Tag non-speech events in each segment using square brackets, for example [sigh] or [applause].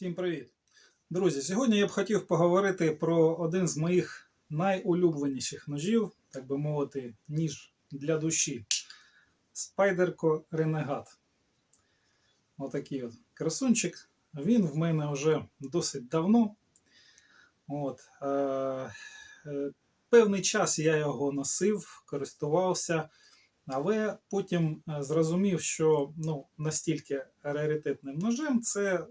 Всім привіт! Друзі, сьогодні я б хотів поговорити про один з моїх найулюбленіших ножів, так би мовити, ніж для душі. Спайдерко Ренегат. Отакий от красунчик. Він в мене вже досить давно. От, е, е, певний час я його носив, користувався, але потім е, зрозумів, що ну, настільки раритетним ножем це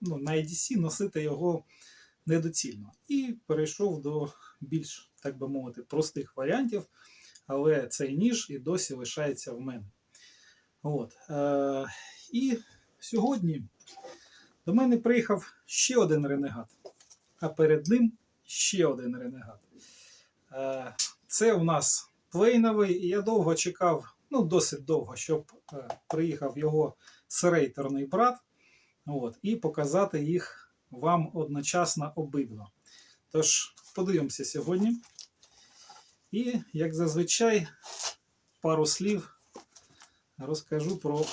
ну, на EDC носити його недоцільно. І перейшов до більш, так би мовити, простих варіантів, але цей ніж і досі лишається в мене. От. Е, і сьогодні до мене приїхав ще один ренегат, а перед ним ще один ренегат. Е, це у нас плейновий, і я довго чекав, ну досить довго, щоб е, приїхав його серейторний брат. От, і показати їх вам одночасно обидва. Тож, подивимося сьогодні. І, як зазвичай, пару слів розкажу про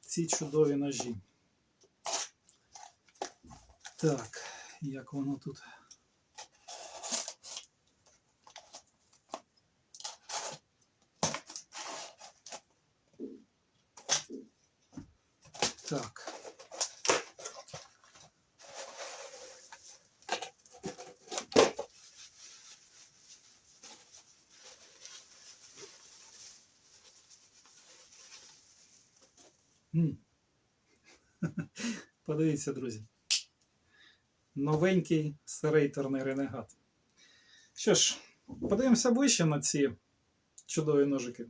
ці чудові ножі. Так, як воно тут. Так. [laughs] Подивіться, друзі. Новенький серейторний ренегат. Що ж, подивимося ближче на ці чудові ножики.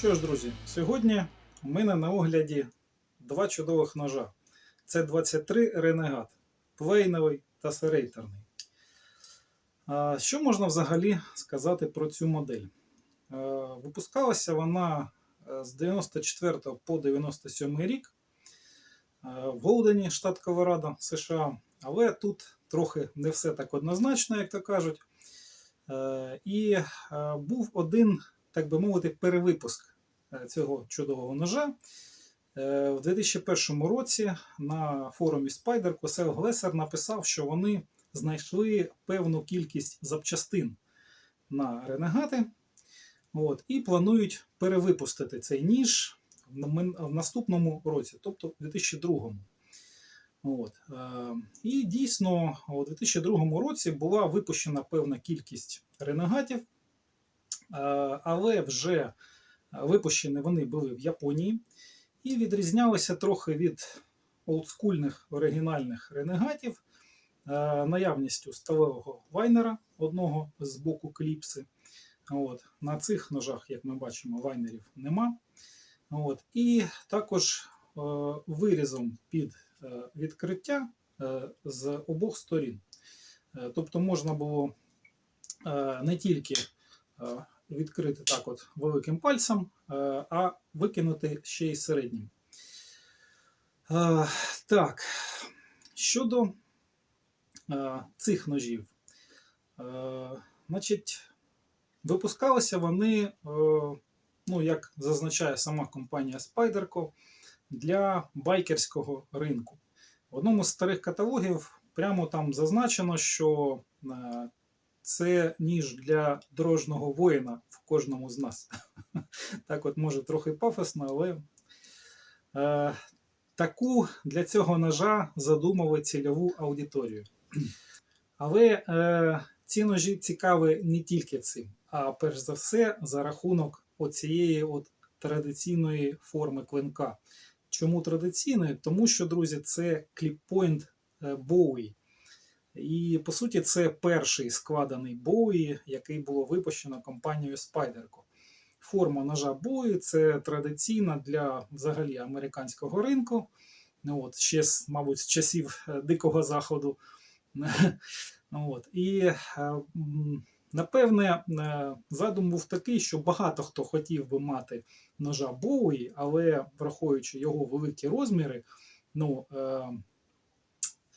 Що ж, друзі, сьогодні у мене на огляді два чудових ножа. Це 23 Ренегат, плейновий та серейторний. А, Що можна взагалі сказати про цю модель? Випускалася вона е, з 94 по 97 рік в Голдені, штат Колорадо, США. Але тут трохи не все так однозначно, як то кажуть. Е, І е, був один так би мовити, перевипуск цього чудового ножа. Е, В 2001 році на форумі Spider Косел Глесер написав, що вони знайшли певну кількість запчастин на ренегати от, і планують перевипустити цей ніж в наступному році, тобто в 2002. От. е, І дійсно у 2002 році була випущена певна кількість ренегатів. Е, але вже випущені вони були в Японії і відрізнялися трохи від олдскульних оригінальних ренегатів е, наявністю сталевого вайнера одного з боку кліпси. От. На цих ножах, як ми бачимо, лайнерів нема. От. І також е, вирізом під е, відкриття е, з обох сторін. Е, тобто можна було е, не тільки е, відкрити так от великим пальцем, е, а викинути ще й середнім. Е, Так, щодо е, цих ножів, значить, випускалися вони, ну, як зазначає сама компанія Spyderco, для байкерського ринку. В одному з старих каталогів прямо там зазначено, що це ніж для дорожнього воїна в кожному з нас. [laughs] Так, от може трохи пафосно, але е, таку для цього ножа задумали цільову аудиторію. Але е, ці ножі цікаві не тільки цим, а перш за все за рахунок оцієї от традиційної форми клинка. Чому традиційної? Тому що, друзі, це кліппойнт Bowie. І по суті, це перший складений Bowie, який було випущено компанією Spyderco. Форма ножа Bowie це традиційна для взагалі американського ринку. Ну, от, ще, мабуть, з часів е, Дикого Заходу. [laughs] Ну, От. І е, напевне, е, задум був такий, що багато хто хотів би мати ножа Боуї, але враховуючи його великі розміри, ну,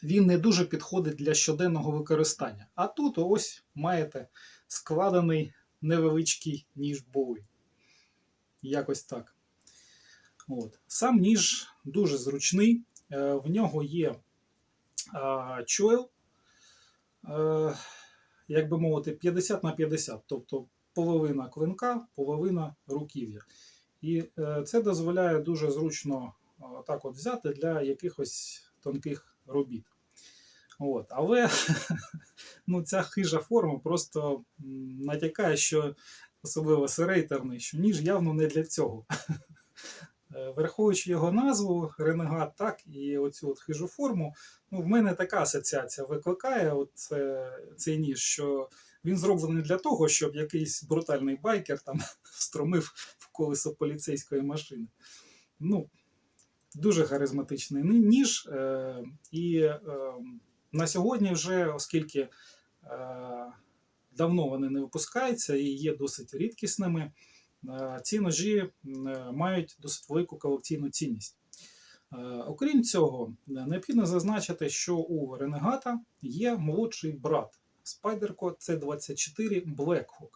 він не дуже підходить для щоденного використання. А тут ось маєте складений невеличкий ніж Боуї. Якось так. От. Сам ніж дуже зручний, е, в нього є чойл, е, як би мовити, 50 на 50, тобто половина клинка, половина руків'я. І е, це дозволяє дуже зручно так от взяти для якихось тонких робіт. От. Але [laughs] ну, ця хижа форма просто натякає, що особливо серейтерний, що ніж явно не для цього. [laughs] Е, Враховуючи його назву, ренегат, так, і оцю от хижу форму, ну, в мене така асоціація викликає от, це, цей ніж, що він зроблений для того, щоб якийсь брутальний байкер там [laughs] встромив в колесо поліцейської машини. Ну, дуже харизматичний ніж. Е, і е, на сьогодні вже, оскільки е, давно вони не випускаються і є досить рідкісними, е, ці ножі мають досить велику колекційну цінність. Е, Окрім цього, необхідно зазначити, що у Ренегата є молодший брат Spyderco C24 Blackhawk.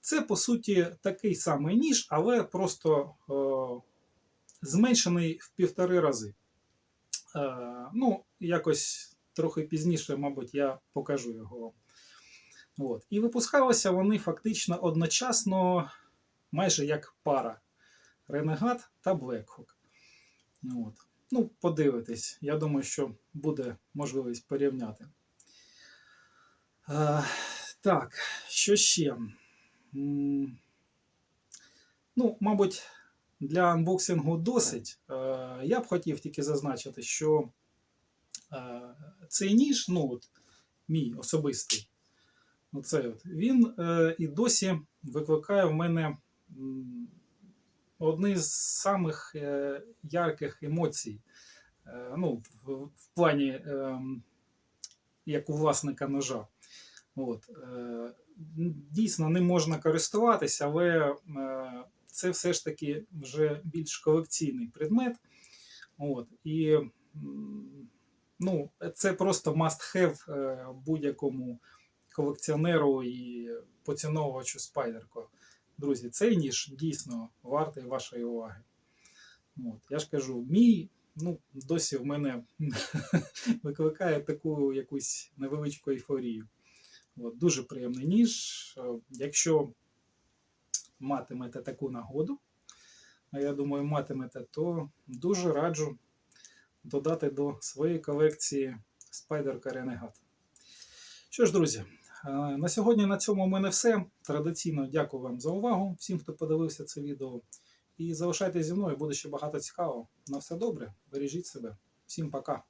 Це, по суті, такий самий ніж, але просто е, зменшений в півтори рази. Е, ну, якось трохи пізніше, мабуть, я покажу його. От. І випускалися вони фактично одночасно, майже як пара Ренегат та. От. Ну, подивитись, я думаю, що буде можливість порівняти. Е, так, що ще? Ну, мабуть, для анбоксингу досить. Е, я б хотів тільки зазначити, що цей ніж, ну от, мій особистий, оцей от, він е, і досі викликає в мене одні з самих е, ярких емоцій. Е, ну, в, плані, е, як у власника ножа. От, е, дійсно, ним можна користуватися, але е, це все ж таки вже більш колекційний предмет. От, і ну, це просто must have е, будь-якому колекціонеру і поціновувачу спайдерко. Друзі, цей ніж дійсно вартий вашої уваги. От, я ж кажу, мій ну, досі в мене [laughs] викликає таку якусь невеличку ейфорію. От, дуже приємний ніж. Е, Якщо матимете таку нагоду, а я думаю, матимете, то дуже раджу додати до своєї колекції Spider Ренегат. Що ж, друзі, е, на сьогодні на цьому в мене все. Традиційно дякую вам за увагу, всім, хто подивився це відео. І залишайтеся зі мною, буде ще багато цікавого. На все добре, бережіть себе. Всім пока.